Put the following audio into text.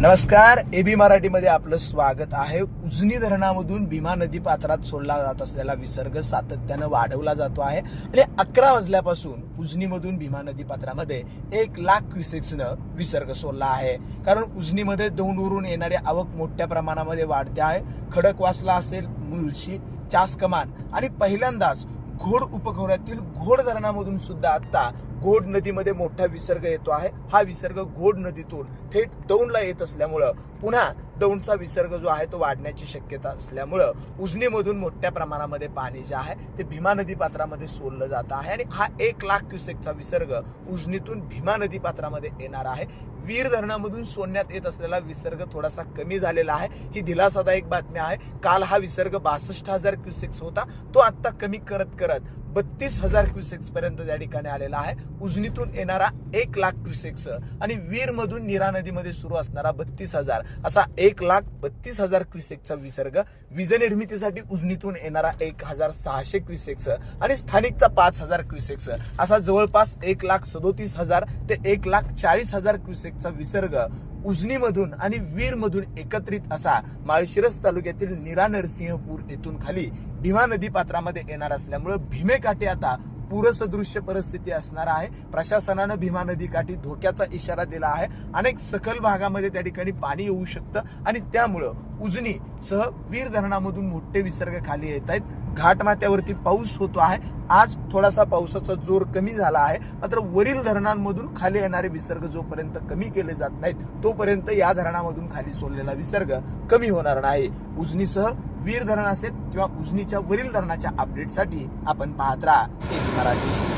नमस्कार एबी मराठीमध्ये आपलं स्वागत आहे. उजनी धरणामधून भीमा नदी पात्रात सोडला जात असलेला विसर्ग सातत्यानं वाढवला जातो आहे. आणि अकरा वाजल्यापासून उजनीमधून भीमा नदी पात्रामध्ये एक लाख क्युसेक्सनं विसर्ग सोडला आहे. कारण उजनीमध्ये दौंडवरून येणारी आवक मोठ्या प्रमाणामध्ये वाढते आहे. खडकवासला असेल मुळशी चास कमान आणि पहिल्यांदाच घोड उपखोऱ्यातील घोड धरणामधून सुद्धा आता घोड नदीमध्ये मोठा विसर्ग येतो आहे. हा विसर्ग घोड नदीतून थेट दौंडला येत असल्यामुळं पुन्हा दौंडचा विसर्ग जो आहे तो वाढण्याची शक्यता असल्यामुळं उजनीमधून मोठ्या प्रमाणामध्ये पाणी जे आहे ते भीमा नदी पात्रामध्ये सोडलं जात आहे आणि हा एक लाख क्युसेकचा विसर्ग उजनीतून भीमा नदी पात्रामध्ये येणार आहे. वीर धरणामधून सोडण्यात येत असलेला विसर्ग थोडासा कमी झालेला आहे. ही दिलासादायक बातमी आहे. काल हा विसर्ग बासष्ट हजार क्युसेक्स होता. तो आता कमी करत करत बत्तीस हजार क्युसेक्स पर्यंत त्या ठिकाणी आलेला आहे. उजनीतून येणारा एक लाख क्युसेक्स आणि वीर मधून नीरा नदीमध्ये सुरू असणारा बत्तीस हजार असा एक एक लाख बत्तीस हजार क्युसेकचा विसर्ग. वीज निर्मितीसाठी उजनीतून येणारा एक हजार सहाशे क्युसेक्स आणि स्थानिकचा पाच हजार क्युसेक्स असा जवळपास एक लाख सदोतीस हजार ते एक लाख चाळीस हजार क्युसेकचा विसर्ग उजनीमधून आणि वीरमधून एकत्रित असा माळशिरस तालुक्यातील निरा नरसिंहपूर येथून खाली भीमा नदी पात्रामध्ये येणार असल्यामुळे भीमेकाठी आता पूरसदृश्य परिस्थिती असणार आहे. प्रशासनानं भीमा नदीकाठी धोक्याचा इशारा दिला आहे. अनेक सखल भागामध्ये त्या ठिकाणी पाणी येऊ शकतं आणि त्यामुळं उजनी सह वीर धरणामधून मोठे विसर्ग खाली येत आहेत. घाटमाथ्यावरती पाऊस होतो आहे. आज थोडासा पावसाचा जोर कमी झाला आहे. मात्र वरील धरणांमधून खाली येणारे विसर्ग जोपर्यंत कमी केले जात नाहीत तोपर्यंत या धरणामधून खाली सोडलेला विसर्ग कमी होणार नाही. उजनीसह वीर धरण असेल किंवा उजनीच्या वरील धरणाच्या अपडेटसाठी आपण पाहत राहा एबी मराठी.